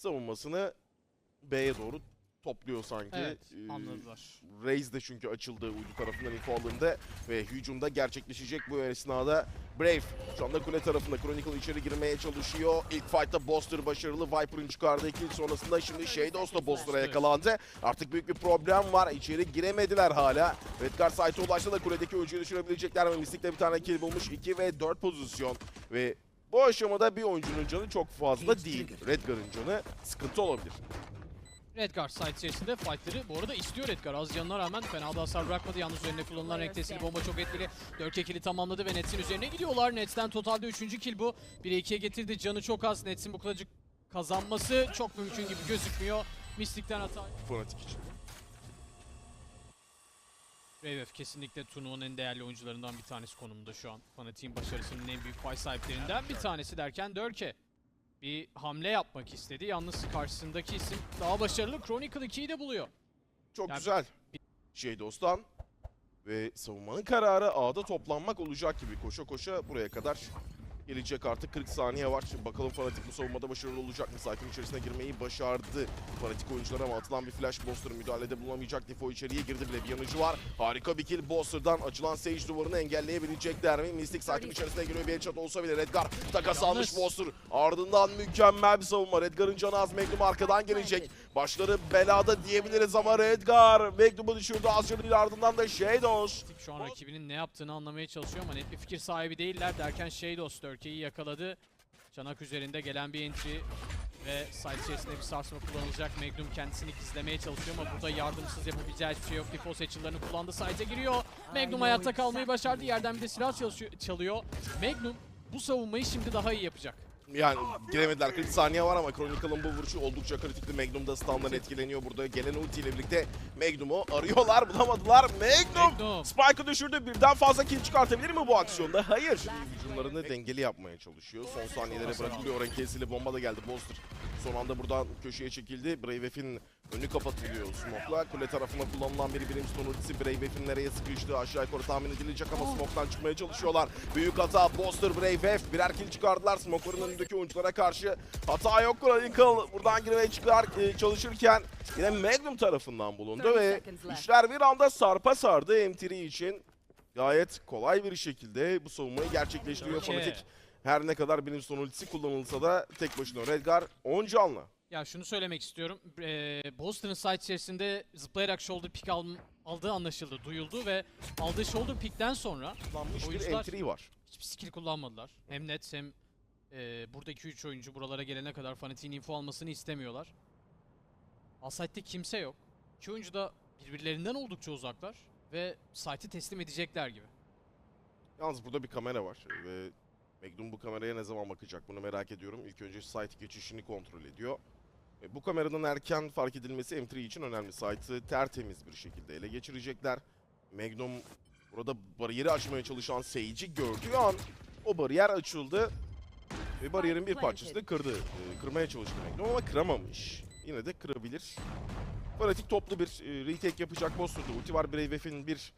savunmasını B'ye doğru topluyor sanki. Evet, Ee, anladılar. Raze de çünkü açıldı uydu tarafından info alındı ve hücumda gerçekleşecek bu esnada Brave şu anda kule tarafında Chronicle içeri girmeye çalışıyor. İlk fight'ta Boster başarılı. Viper'ın çıkardığı iki sonrasında şimdi Shadows da Boster'a yakalandı. Artık büyük bir problem var. İçeri giremediler hala. Redguard site'e ulaştı da kuledeki oyuncuyu düşürebilecekler mi? Mystic de bir tane kill bulmuş. 2 ve 4 pozisyon ve bu aşamada bir oyuncunun canı çok fazla değil. Redguard'ın canı sıkıntı olabilir. Redgar site içerisinde fightları bu arada istiyor Redgar. Az canına rağmen fena da hasar bırakmadı. Yalnız üzerine kullanılan renk tesiri bomba çok etkili. 4 kill'i tamamladı ve Nets'in üzerine gidiyorlar. Nets'ten totalde 3. kill bu. 1'e 2'ye getirdi. Canı çok az. Nets'in bu kadarcık kazanması çok mümkün gibi gözükmüyor. Mystic'ten hata. Fnatic için. Brave kesinlikle turnuvanın en değerli oyuncularından bir tanesi konumunda şu an. Fanatik'in başarısının en büyük pay sahiplerinden bir tanesi derken Dörke bir hamle yapmak istedi. Yalnız karşısındaki isim daha başarılı. Chronicle 2'yi de buluyor. Çok Yani- güzel. Shaydos'tan ve savunmanın kararı A'da toplanmak olacak gibi koşa koşa buraya kadar gelecek artık 40 saniye var. Şimdi bakalım Fnatic bu savunmada başarılı olacak mı? Sakin içerisine girmeyi başardı. Fnatic oyuncular ama atılan bir flash Boster müdahalede bulamayacak. Defo içeriye girdi bile bir yanıcı var. Harika bir kill Boster'dan açılan Sage duvarını engelleyebilecekler mi? Mystic sakin içerisine giriyor bir headshot olsa bile Redgar takas almış Boster. Ardından mükemmel bir savunma. Redgar'ın canı az Magnum arkadan gelecek. Başları belada diyebiliriz ama Redgar Magnum'u düşürdü az canıyla ardından da Shadows. Şu an rakibinin ne yaptığını anlamaya çalışıyor ama net bir fikir sahibi değiller derken Shadows Dörke'yi yakaladı. Çanak üzerinde gelen bir entry ve side içerisinde bir sarsma kullanılacak. Magnum kendisini gizlemeye çalışıyor ama burada yardımsız yapabileceği hiçbir şey yok. Defo seçillerini kullandı. Side'e giriyor. Magnum hayatta kalmayı başardı. Yerden bir de silah çalıyor. Magnum bu savunmayı şimdi daha iyi yapacak. Yani giremediler 40 saniye var ama Chronicle'ın bu vuruşu oldukça kritikli. Magnum da stun'dan etkileniyor burada. Gelen ultiyle birlikte Magnum'u arıyorlar bulamadılar. Magnum! Magnum. Spike'ı düşürdü. Birden fazla kill çıkartabilir mi bu aksiyonda? Hayır. Hücumlarını dengeli yapmaya çalışıyor. Son saniyelere bırakılıyor. Enkesiyle bomba da geldi. Boster son anda buradan köşeye çekildi. Bravef'in önü kapatılıyor Smoke'la. Kule tarafına kullanılan bir Brimstone ultisi. Bravef'in nereye sıkıştığı aşağı yukarı tahmin edilecek ama Smoke'tan çıkmaya çalışıyorlar. Büyük hata Boster, Bravef. Birer kill çıkardılar Smoker'ın önündeki oyunculara karşı. Hata yok Chronicle. Buradan girmeye çıkar e, çalışırken yine Magnum tarafından bulundu ve işler bir anda sarpa sardı M3 için. Gayet kolay bir şekilde bu savunmayı gerçekleştiriyor. Fnatic. Her ne kadar Brimstone ultisi kullanılsa da tek başına Redgar 10 canlı. Ya şunu söylemek istiyorum. Ee, Boston'ın site içerisinde zıplayarak shoulder pick al- aldığı anlaşıldı, duyuldu ve aldığı shoulder pick'ten sonra Kullanmış bir M3 var. hiçbir skill kullanmadılar. Hem Nets hem e, buradaki 3 oyuncu buralara gelene kadar Fanatic'in info almasını istemiyorlar. Alsite'de kimse yok. İki oyuncu da birbirlerinden oldukça uzaklar ve site'i teslim edecekler gibi. Yalnız burada bir kamera var ve Magnum bu kameraya ne zaman bakacak bunu merak ediyorum. İlk önce site geçişini kontrol ediyor. E, bu kameranın erken fark edilmesi M3 için önemli. Site'ı tertemiz bir şekilde ele geçirecekler. Magnum burada bariyeri açmaya çalışan Sage'i gördüğü an o bariyer açıldı. Ve bariyerin bir parçasını da kırdı. E, kırmaya çalıştı Magnum ama kıramamış. Yine de kırabilir. Fanatik toplu bir e, retake yapacak Boster'da. Ulti var Bravef'in bir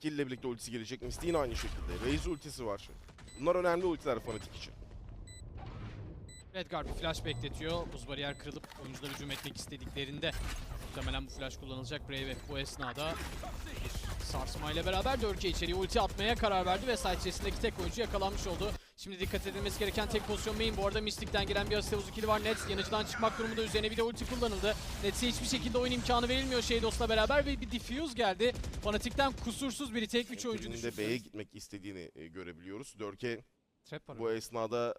kill ile birlikte ultisi gelecek. Mystic'in aynı şekilde. Raze ultisi var. Bunlar önemli ultiler Fnatic için. Redgar bir flash bekletiyor. Buz bariyer kırılıp oyuncular hücum etmek istediklerinde muhtemelen bu flash kullanılacak. Brave bu esnada sarsmayla beraber Dörke içeriye ulti atmaya karar verdi ve site içerisindeki tek oyuncu yakalanmış oldu. Şimdi dikkat edilmesi gereken tek pozisyon main. Bu arada Mystic'ten gelen bir asist havuzu kili var. Nets yanıcıdan çıkmak durumunda. Üzerine bir de ulti kullanıldı. Nets'e hiçbir şekilde oyun imkanı verilmiyor Shadows'la beraber ve bir diffuse geldi. Fanatic'ten kusursuz bir tek 3 oyuncu düşürdü. B'ye gitmek istediğini e, görebiliyoruz. Dörke bu esnada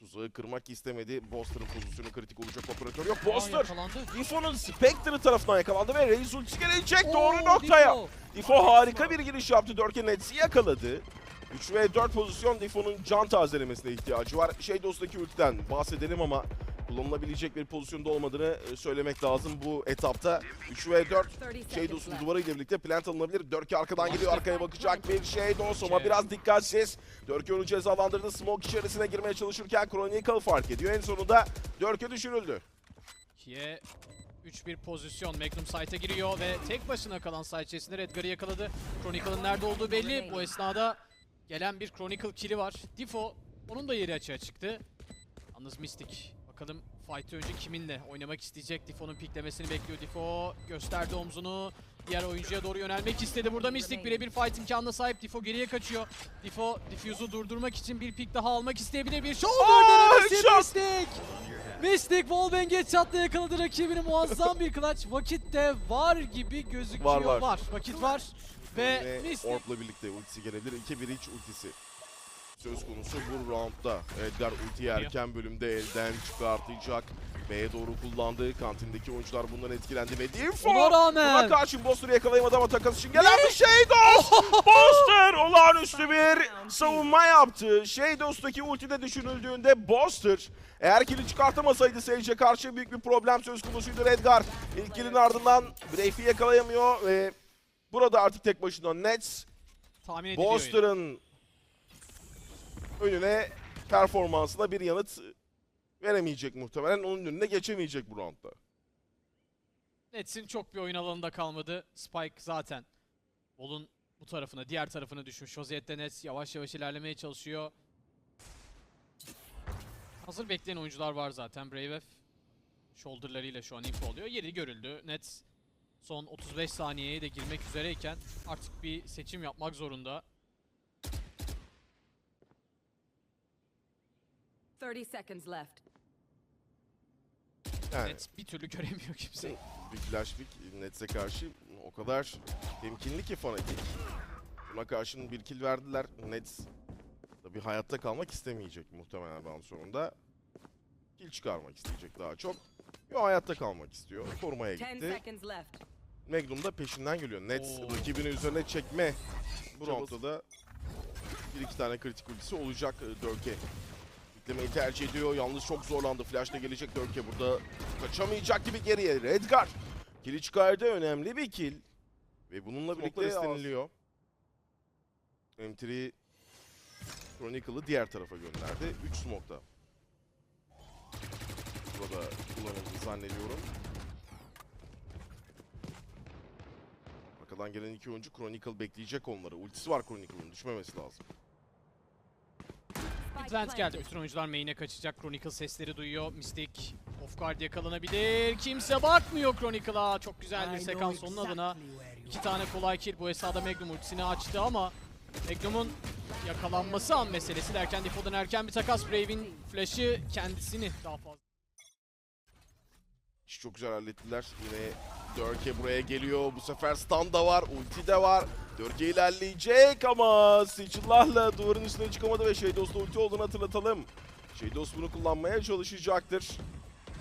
tuzağı kırmak istemedi. Boster'ın pozisyonu kritik olacak operatör yok. Boster! Difo'nun Spectre tarafından yakalandı ve Raze ultisi gelecek doğru noktaya. Difo. Difo harika bir giriş yaptı. Dörke Nets'i yakaladı. 3 ve 4 pozisyon Difo'nun can tazelemesine ihtiyacı var. Shadows'daki ultiden bahsedelim ama kullanılabilecek bir pozisyonda olmadığını e, söylemek lazım bu etapta. 3 ve 4 Shadows'un duvarıyla birlikte plant alınabilir. Dörke arkadan geliyor arkaya bakacak bir Shadows ama biraz dikkatsiz. Dörke onu cezalandırdı. Smoke içerisine girmeye çalışırken Chronicle fark ediyor. En sonunda Dörke düşürüldü. 2'ye 3-1 pozisyon. Magnum site'e giriyor ve tek başına kalan site içerisinde Redgar'ı yakaladı. Chronicle'ın nerede olduğu belli. Bu esnada gelen bir Chronicle kill'i var. Difo onun da yeri açığa çıktı. Yalnız Mystic bakalım fight'ı önce kiminle oynamak isteyecek? Difo'nun piklemesini bekliyor. Difo gösterdi omzunu. Diğer oyuncuya doğru yönelmek istedi. Burada Mystic birebir fight imkanına sahip. Difo geriye kaçıyor. Difo Diffuse'u durdurmak için bir pik daha almak isteyebilir. Bir shoulder denemesi! Mystic. Mystic Wallbang headshot'la yakaladı rakibini. Muazzam bir clutch. Vakit de var gibi gözüküyor. Var, var. Vakit var. Ve Ve Mystic Orp'la birlikte ultisi gelebilir. 2-1 iç ultisi. Söz konusu bu roundda. Edgar ultiyi erken bölümde elden çıkartacak. B'ye doğru kullandığı kantindeki oyuncular bundan etkilendi ve Dinfo Buna rağmen- buna karşı Boster'ı yakalayamadı ama takas için gelen bir Shadows! Boster olağanüstü bir savunma yaptı. Shadows'taki ultide düşünüldüğünde Boster eğer kili çıkartamasaydı Sage'e karşı büyük bir problem söz konusuydu Redgar. İlk kilin ardından Brafe'i yakalayamıyor ve burada artık tek başına Nets. Boster'ın önüne performansına bir yanıt veremeyecek muhtemelen. Onun önüne geçemeyecek bu roundda. Nets'in çok bir oyun alanında kalmadı. Spike zaten Bol'un bu tarafına, diğer tarafına düşmüş. Joset'te Nets yavaş yavaş ilerlemeye çalışıyor. Hazır bekleyen oyuncular var zaten. Brave F shoulderlarıyla şu an info oluyor. Yeri görüldü. Nets son 35 saniyeye de girmek üzereyken artık bir seçim yapmak zorunda. 30 seconds left. Yani Nets bir türlü göremiyor kimseyi. bir flash pick Nets'e karşı o kadar temkinli ki fanatik. Buna karşın bir kill verdiler. Nets tabii hayatta kalmak istemeyecek muhtemelen round sonunda. Kill çıkarmak isteyecek daha çok. Yo hayatta kalmak istiyor. Korumaya 10 gitti. seconds left. Magnum da peşinden geliyor. Nets Oo. rakibini üzerine çekme. Bu Çabası. roundda da bir iki tane kritik ultisi olacak e, Dörke. Beklemeyi tercih ediyor. Yalnız çok zorlandı. Flash da gelecek Dörke burada. Kaçamayacak gibi geriye. Redgar. Kili çıkardı. Önemli bir kill. Ve bununla birlikte isteniliyor. M3 Chronicle'ı diğer tarafa gönderdi. 3 smoke'da. Burada kullanıldı zannediyorum. Arkadan gelen iki oyuncu Chronicle bekleyecek onları. Ultisi var Chronicle'ın düşmemesi lazım. Advance geldi. Bütün oyuncular main'e kaçacak. Chronicle sesleri duyuyor. Mystic off guard yakalanabilir. Kimse bakmıyor Chronicle'a. Çok güzel bir sekans onun adına. İki tane kolay kill. Bu esnada Magnum ultisini açtı ama Magnum'un yakalanması an meselesi derken Defoe'dan erken bir takas. Brave'in flash'ı kendisini daha fazla. İşi çok güzel hallettiler. Yine Dörke buraya geliyor. Bu sefer stun da var, ulti de var. Dörke ilerleyecek ama Sigil'larla duvarın üstüne çıkamadı ve Shadows'da ulti olduğunu hatırlatalım. Shadows bunu kullanmaya çalışacaktır.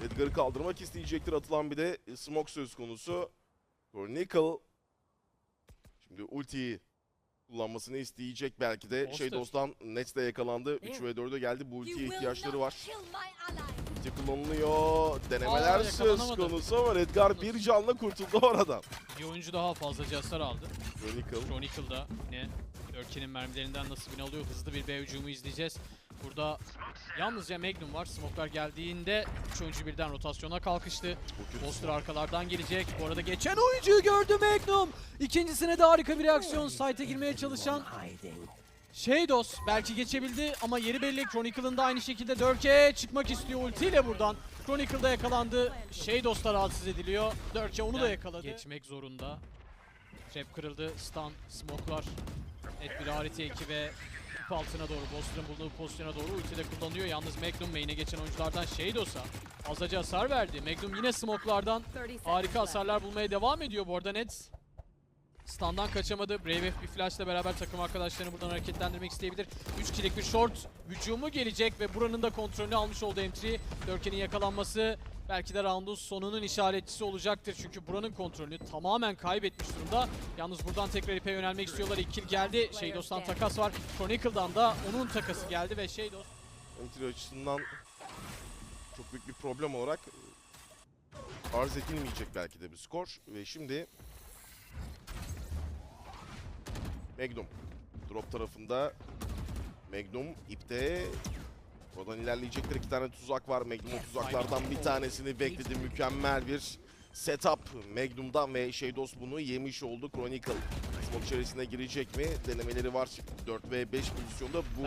Edgar'ı kaldırmak isteyecektir. Atılan bir de smoke söz konusu. Chronicle şimdi ultiyi kullanmasını isteyecek belki de. Monster. Nets de yakalandı. 3 ve 4'e geldi. Bu ultiye ihtiyaçları var. Ulti kullanılıyor. Denemeler Aa, söz yakalanamadı. konusu ama Edgar bir canla kurtuldu oradan. Bir oyuncu daha fazlaca hasar aldı. Chronicle. Chronicle'da yine Örke'nin mermilerinden nasibini alıyor. Hızlı bir B hücumu izleyeceğiz. Burada yalnızca Magnum var. Smoke'lar geldiğinde 3 oyuncu birden rotasyona kalkıştı. Boster arkalardan gelecek. Bu arada geçen oyuncuyu gördü Magnum. İkincisine de harika bir reaksiyon. Site'e girmeye çalışan Shadows belki geçebildi ama yeri belli. Chronicle'ın da aynı şekilde Dörke çıkmak istiyor ultiyle buradan. Chronicle'da yakalandı. Shadows da rahatsız ediliyor. Dörke onu da yakaladı. Geçmek zorunda. Trap kırıldı. Stun, smoke'lar. Net bir harita 2 ve ip altına doğru, Boster'ın bulunduğu pozisyona doğru ulti de kullanıyor. Yalnız Magnum main'e geçen oyunculardan Shadows'a fazlaca hasar verdi. Magnum yine smoke'lardan 30 seconds Harika hasarlar bulmaya devam ediyor bu arada Nets. Stand'dan kaçamadı. Brave F bir flashla beraber takım arkadaşlarını buradan hareketlendirmek isteyebilir. 3 kişilik bir short hücumu gelecek ve buranın da kontrolünü almış oldu M3. Dörken'in yakalanması belki de roundun sonunun işaretçisi olacaktır. Çünkü buranın kontrolünü tamamen kaybetmiş durumda. Yalnız buradan tekrar ipe yönelmek istiyorlar. İlk kill geldi. Shadows'tan takas var. Chronicle'dan da onun takası geldi ve Shadows Entry açısından çok büyük bir problem olarak arz edilmeyecek belki de bir skor. Ve şimdi Magnum drop tarafında Magnum ipte Oradan ilerleyecekler. iki tane tuzak var. Magnum tuzaklardan bir tanesini bekledi. Mükemmel bir setup Magnum'dan ve Shadows bunu yemiş oldu. Chronicle smoke içerisine girecek mi? Denemeleri var. 4 ve 5 pozisyonda bu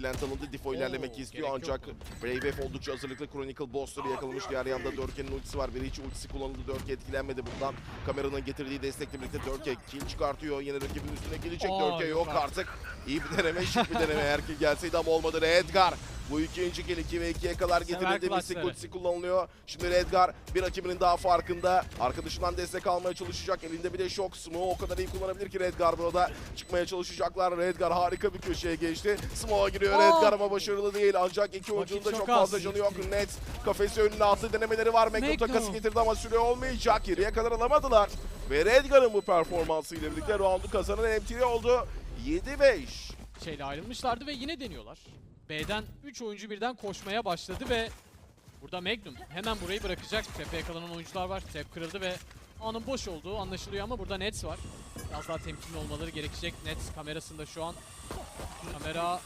Plant alındı. Defo ilerlemek Oo, istiyor ancak. Brave F oldukça hazırlıklı. Chronicle Boster'ı yakalamış. Diğer yanda Dörke'nin ultisi var. Biri hiç ultisi kullanıldı. Dörke etkilenmedi bundan. Kameranın getirdiği destekle birlikte Dörke kill çıkartıyor. Yine rakibin üstüne gelecek. Dörke yok artık. İyi bir deneme, şık bir deneme. Eğer kill gelseydi ama olmadı. Edgar bu ikinci kill 2 ve 2'ye kadar getirildi. Clutchları. ultisi kullanılıyor. Şimdi Edgar bir rakibinin daha farkında. Arkadaşından destek almaya çalışacak. Elinde bir de şok smoke o kadar iyi kullanabilir ki Redgar burada. Çıkmaya çalışacaklar. Redgar harika bir köşeye geçti. Smoke'a giriyor Aa! Redgar ama başarılı değil. Ancak iki oyuncunun da çok çok az. fazla canı yok. Net kafesi önüne attı. Denemeleri var. Magnum. takası getirdi ama süre olmayacak. Geriye kadar alamadılar. Ve Redgar'ın bu performansıyla birlikte roundu kazanan MT oldu. 7-5. şeyle ayrılmışlardı ve yine deniyorlar. B'den 3 oyuncu birden koşmaya başladı ve burada Magnum hemen burayı bırakacak. Trap'e yakalanan oyuncular var. Trap kırıldı ve anın boş olduğu anlaşılıyor ama burada Nets var. Biraz daha temkinli olmaları gerekecek. Nets kamerasında şu an kamera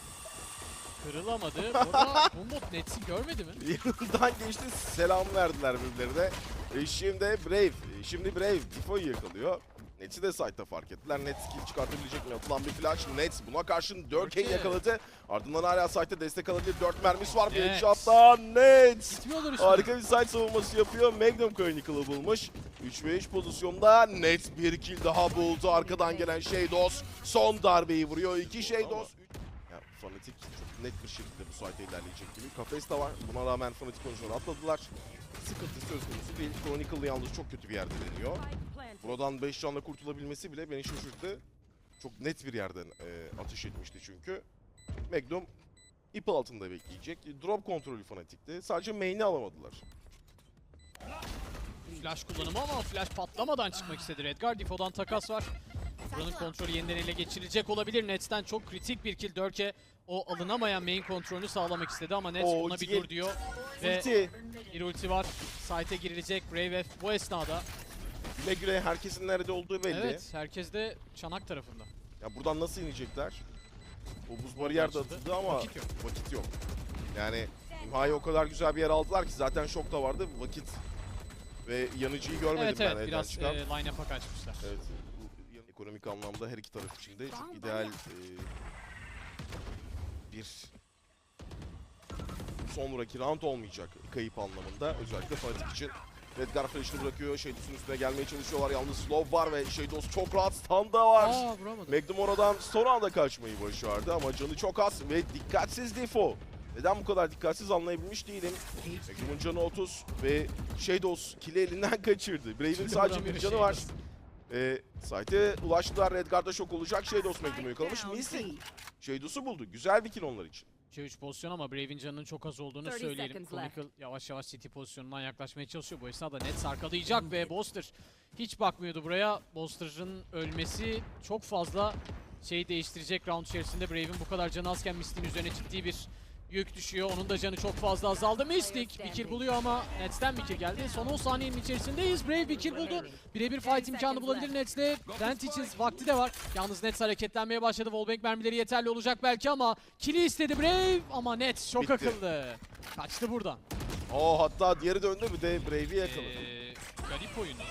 kırılamadı. Burada Bombot Nets'i görmedi mi? Yanından geçti. Selam verdiler birbirlerine. E şimdi Brave. e Şimdi Brave Defoe'yu yakalıyor. Nets'i de site'da fark ettiler. Nets kill çıkartabilecek mi? Atılan bir flash. Nets buna karşın 4K'yi Dörke. yakaladı. Ardından hala site'da destek alabilir. 4 mermisi var. Bir headshot'ta Nets. Harika bir site savunması yapıyor. Magnum Chronicle'ı bulmuş. 3 ve 3 pozisyonda Nets bir kill daha buldu. Arkadan gelen Shadows son darbeyi vuruyor. 2 Shadows. Fnatic çok net bir şekilde bu site'e ilerleyecek gibi. Kafes de var. Buna rağmen Fnatic oyuncuları atladılar. Sıkıntı söz konusu değil. Chronicle yalnız çok kötü bir yerde deniyor. Buradan 5 canla kurtulabilmesi bile beni şaşırttı. Çok net bir yerden e, atış etmişti çünkü. Magnum ip altında bekleyecek. Drop kontrolü fanatikti. Sadece main'i alamadılar. Flash kullanımı ama flash patlamadan çıkmak istedi Redgar. Difo'dan takas var. Buranın kontrolü yeniden ele geçirilecek olabilir. Nets'ten çok kritik bir kill. Dörke o alınamayan main kontrolünü sağlamak istedi ama Nets Oo, buna bir dur diyor. Ve Ulti. bir ulti var. Site'e girilecek. Brave F bu esnada. Güle güle herkesin nerede olduğu belli. Evet herkes de çanak tarafında. Ya buradan nasıl inecekler? O buz bariyer de atıldı ama Vakit yok. vakit yok. Yani İmha'yı o kadar güzel bir yer aldılar ki zaten şok da vardı. Vakit ve yanıcıyı görmedim Evet ben evet elden biraz çıkan. e, line-up'a kaçmışlar. Evet. Ekonomik anlamda her iki taraf için de çok ideal e, bir sonraki round olmayacak kayıp anlamında. Özellikle Fnatic için. Redgar flash'ını bırakıyor. Shadows'un üstüne gelmeye çalışıyorlar. Yalnız slow var ve Shadows çok rahat standa var. Aa. Magnum oradan son anda kaçmayı başardı ama canı çok az ve dikkatsiz Defo. Neden bu kadar dikkatsiz anlayabilmiş değilim. Magnum'un canı 30 ve Shadows kill'i elinden kaçırdı. Brave'in sadece bir canı var. Shadows. Ee, site'e ulaştılar. Redguard'da şok olacak. Shadows Magnum'u yakalamış. Down Shadows'u buldu. Güzel bir kill onlar için. 3 pozisyon ama Brave'in canının çok az olduğunu 30 söyleyelim. Chronicle yavaş yavaş City pozisyonundan yaklaşmaya çalışıyor. Bu esnada Nets arkalayacak ve Boster hiç bakmıyordu buraya. Boster'ın ölmesi çok fazla şey değiştirecek round içerisinde. Brave'in bu kadar canı azken Mystic'in üzerine ciddi bir yük düşüyor. Onun da canı çok fazla azaldı. Mystic bir kill buluyor ama Nets'ten bir kill geldi. Son 10 saniyenin içerisindeyiz. Brave bir kill buldu. Birebir fight imkanı bulabilir Nets'le. Dent için vakti de var. Yalnız Nets hareketlenmeye başladı. Wallbang mermileri yeterli olacak belki ama kill'i istedi Brave ama Nets çok Bitti. akıllı. Kaçtı buradan. Oo hatta diğeri döndü bir de Brave'i yakaladı. Ee, garip oyunu.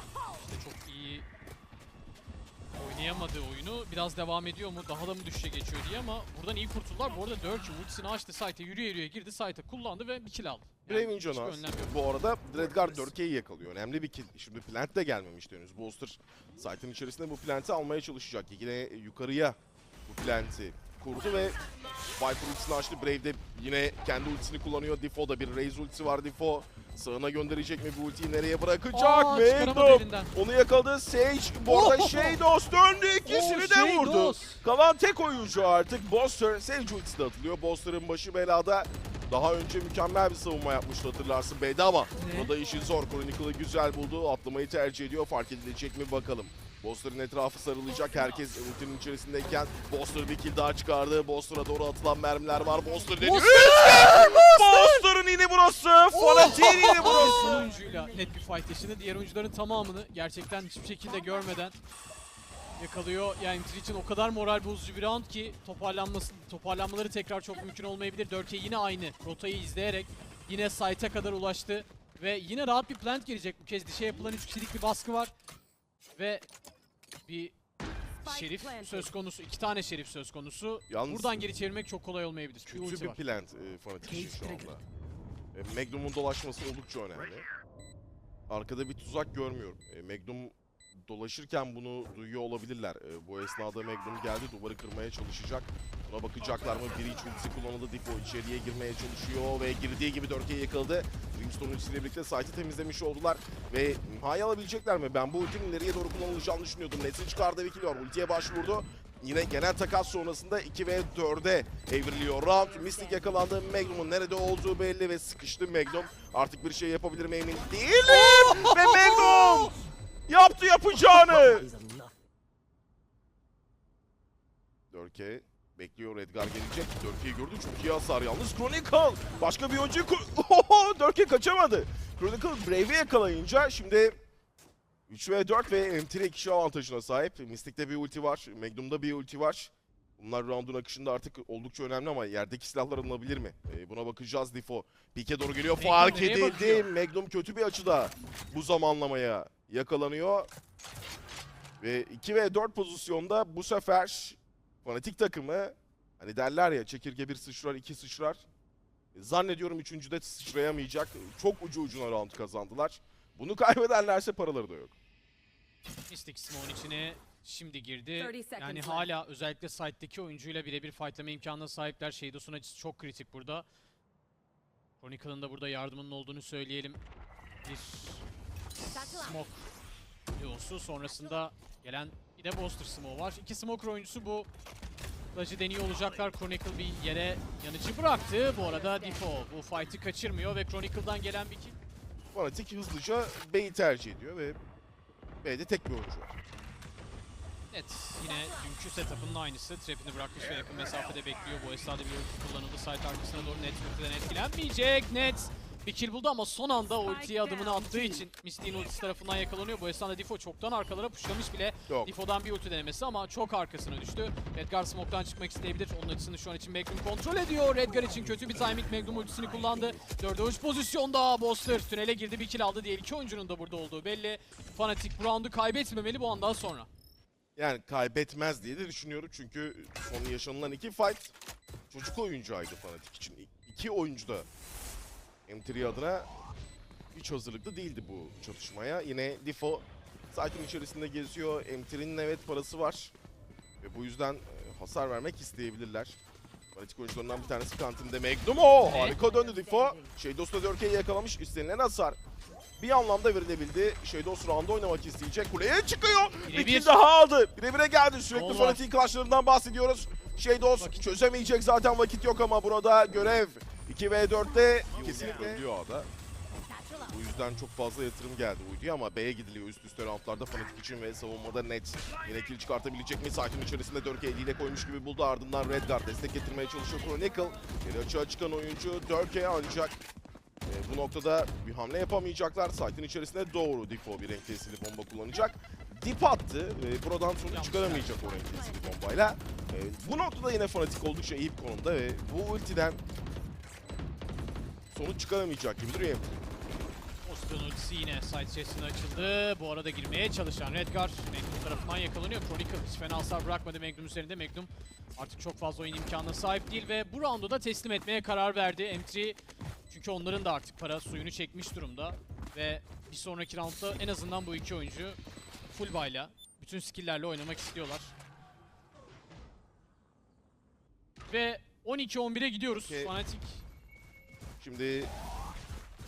Oynayamadığı oyunu biraz devam ediyor mu? Daha da mı düşüşe geçiyor diye ama buradan iyi kurtuldular. Bu arada Dörk'ü ultisini açtı site'e yürüye yürüye girdi site'e kullandı ve bir kill aldı. Önlem yok. Bu arada Redguard 4K'yi yakalıyor. Önemli bir kill. Şimdi plant de gelmemişti henüz. Bolster site'in içerisinde bu plant'i almaya çalışacak. Yine yukarıya bu plant'i kurdu ve Viper ultisini açtı. Brave de yine kendi ultisini kullanıyor. Defo da bir Raze ultisi var Defo. Sağına gönderecek mi bu ultiyi nereye bırakacak? Aa, onu yakaladı. Sage bu arada Oh! Shadows döndü. ikisini de vurdu. Kalan tek oyuncu artık Boster. Sage ultisi de atılıyor. Boster'ın başı belada. Daha önce mükemmel bir savunma yapmıştı hatırlarsın B'de ama burada işi zor. Chronicle'ı güzel buldu. Atlamayı tercih ediyor. Fark edilecek mi bakalım. Boster'ın etrafı sarılacak. Herkes ultinin içerisindeyken Boster bir kill daha çıkardı. Boster'a doğru atılan mermiler var. Boster deniyor. Boster'ın ini burası. Fanatik'in ini Son burası. oyuncuyla net bir fight yaşadı. Diğer oyuncuların tamamını gerçekten hiçbir şekilde görmeden yakalıyor. Yani Inter için o kadar moral bozucu bir round ki toparlanması, toparlanmaları tekrar çok mümkün olmayabilir. Dörke yine aynı rotayı izleyerek yine site'e kadar ulaştı. Ve yine rahat bir plant gelecek bu kez. Dişe yapılan 3 kişilik bir baskı var. Ve bir Şerif söz konusu. iki tane şerif söz konusu. Yalnız- Buradan geri çevirmek çok kolay olmayabilir. Bir Kötü bir var. plant e, fanatik için şu anda. E, Magnum'un dolaşması oldukça önemli. Arkada bir tuzak görmüyorum. E, Magnum dolaşırken bunu duyuyor olabilirler. E, bu esnada Magnum geldi duvarı kırmaya çalışacak. Buna bakacaklar mı? Bir iç ultisi kullanıldı. Difo içeriye girmeye çalışıyor ve girdiği gibi Dörke'ye yakıldı. Brimstone ultisiyle birlikte site'i temizlemiş oldular. Ve imhayı alabilecekler mi? Ben bu ultinin ileriye doğru kullanılacağını düşünüyordum. Nesrin çıkardı ve kiliyor. Ultiye başvurdu. Yine genel takas sonrasında 2 ve 4'e evriliyor round. Mystic yakalandı. Magnum'un nerede olduğu belli ve sıkıştı Magnum. Artık bir şey yapabilir mi emin değilim. ve Magnum yaptı yapacağını. Dörke bekliyor Edgar gelecek. Dörke'yi gördü çok iyi hasar yalnız. Chronicle başka bir oyuncuyu ku- Oho, Dörke kaçamadı. Chronicle Brave'i yakalayınca şimdi 3 ve 4 ve M3 kişi avantajına sahip. Mystic'te bir ulti var. Magnum'da bir ulti var. Bunlar roundun akışında artık oldukça önemli ama yerdeki silahlar alınabilir mi? Ee, buna bakacağız Difo. Pike doğru geliyor. Magnum Fark edildi. bakıyor? Magnum kötü bir açıda bu zamanlamaya yakalanıyor. Ve 2 ve 4 pozisyonda bu sefer fanatik takımı hani derler ya çekirge bir sıçrar iki sıçrar. Zannediyorum üçüncüde sıçrayamayacak. Çok ucu ucuna round kazandılar. Bunu kaybederlerse paraları da yok. Mystic Smoke'un içine şimdi girdi. 30 seconds Yani hala özellikle site'deki oyuncuyla birebir fightlama imkanına sahipler. Shadows'un açısı çok kritik burada. Chronicle'ın da burada yardımının olduğunu söyleyelim. Bir smoke diyorsu. Sonrasında gelen de Boster Smoke var. İki smoker oyuncusu bu Flash'ı deniyor olacaklar. Chronicle bir yere yanıcı bıraktı. Bu arada Difo bu fight'ı kaçırmıyor ve Chronicle'dan gelen bir kill. Fanatik hızlıca B'yi tercih ediyor ve B'de tek bir oyuncu var. Evet yine dünkü setup'ın aynısı. Trap'ini bırakmış ve yakın mesafede bekliyor. Bu esnada bir kullanıldı. Site arkasına doğru net etkilenmeyecek. Net bir kill buldu ama son anda ultiye adımını attığı için Mystic'in ultisi tarafından yakalanıyor. Bu esnada Difo çoktan arkalara pushlamış bile. Yok. Difo'dan bir ulti denemesi ama çok arkasına düştü. Redgar smoke'tan çıkmak isteyebilir. Onun açısını şu an için Magnum kontrol ediyor. Redgar için kötü bir timing. Magnum ultisini kullandı. 4'e 3 pozisyonda Boster tünele girdi. Bir kill aldı. Diğer iki oyuncunun da burada olduğu belli. Fnatic bu roundu kaybetmemeli bu andan sonra. Yani kaybetmez diye de düşünüyorum çünkü son yaşanılan iki fight çocuk oyuncuydu Fnatic için. İ- İki oyuncu da M3 adına hiç hazırlıklı değildi bu çatışmaya. Yine Difo site'in içerisinde geziyor. M3'nin evet parası var. Ve bu yüzden e, hasar vermek isteyebilirler. Fnatic oyuncularından bir tanesi kantinde Magnum. O harika döndü Difo. Shadows da Dörke'yi yakalamış. İstenilen hasar bir anlamda verilebildi. Shadows round'da oynamak isteyecek. Kuleye çıkıyor. Bir Birebir. kill daha aldı. Birebire geldi. Sürekli Gol var. Fnatic'in karşılarından bahsediyoruz. Shadows çözemeyecek zaten vakit yok ama burada görev 2v4'te kesinlikle ölüyor A'da. Bu yüzden çok fazla yatırım geldi uyduya ama B'ye gidiliyor üst üste roundlarda Fnatic için ve savunmada net. Yine kill çıkartabilecek mi? Sakin içerisinde 4 eliyle koymuş gibi buldu ardından Redguard destek getirmeye çalışıyor Chronicle. Geri açığa çıkan oyuncu 4 ancak e, bu noktada bir hamle yapamayacaklar. Site'in içerisinde doğru Difo bir renk tesiri bomba kullanacak. Dip attı ve buradan sonuç çıkaramayacak o renk tesiri bombayla. E, bu noktada yine Fnatic oldukça iyi bir konumda ve bu ultiden sonuç çıkaramayacak gibi duruyor. Oscar'ın ultisi yine side chest'ine açıldı. Bu arada girmeye çalışan Redgar Magnum tarafından yakalanıyor. Chronicle hiç fena hasar bırakmadı Magnum üzerinde. Magnum artık çok fazla oyun imkanına sahip değil ve bu roundu da teslim etmeye karar verdi. M3 çünkü onların da artık para suyunu çekmiş durumda. Ve bir sonraki roundda en azından bu iki oyuncu full bayla, bütün skill'lerle oynamak istiyorlar. Ve 12-11'e gidiyoruz. Okey. Fnatic Şimdi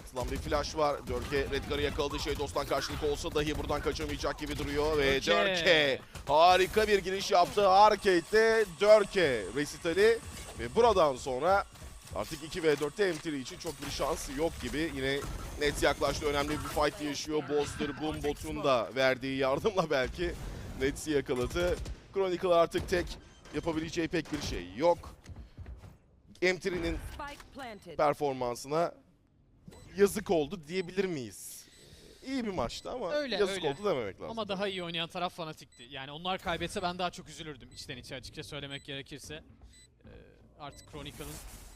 atılan bir flash var. Dörke Redgar'ı yakaladı. Şey dosttan karşılık olsa dahi buradan kaçamayacak gibi duruyor. Ve Dörke. Dörke harika bir giriş yaptı. Arcade'de Dörke resitali. Ve buradan sonra artık 2 v 4'te M3 için çok bir şans yok gibi. Yine net yaklaştı. Önemli bir fight yaşıyor. Bolster Boom Bot'un da verdiği yardımla belki Nets'i yakaladı. Chronicle artık tek yapabileceği pek bir şey yok. M3'nin Spike planted. performansına yazık oldu diyebilir miyiz? İyi bir maçtı ama Öyle, yazık öyle. oldu dememek lazım. Ama daha iyi oynayan taraf fanatikti. Yani onlar kaybetse ben daha çok üzülürdüm içten içe açıkça söylemek gerekirse. Ee, artık Chronicle'ın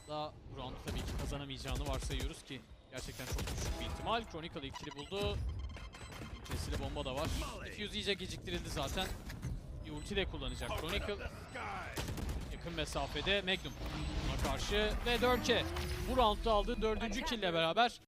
da bu roundu tabii ki kazanamayacağını varsayıyoruz ki gerçekten çok düşük bir ihtimal. Chronicle ikili buldu. Kesili bomba da var. Diffuse iyice geciktirildi zaten. Bir ulti de kullanacak. Chronicle yakın mesafede Magnum buna karşı ve 4K. Bu roundda aldığı dördüncü kill ile beraber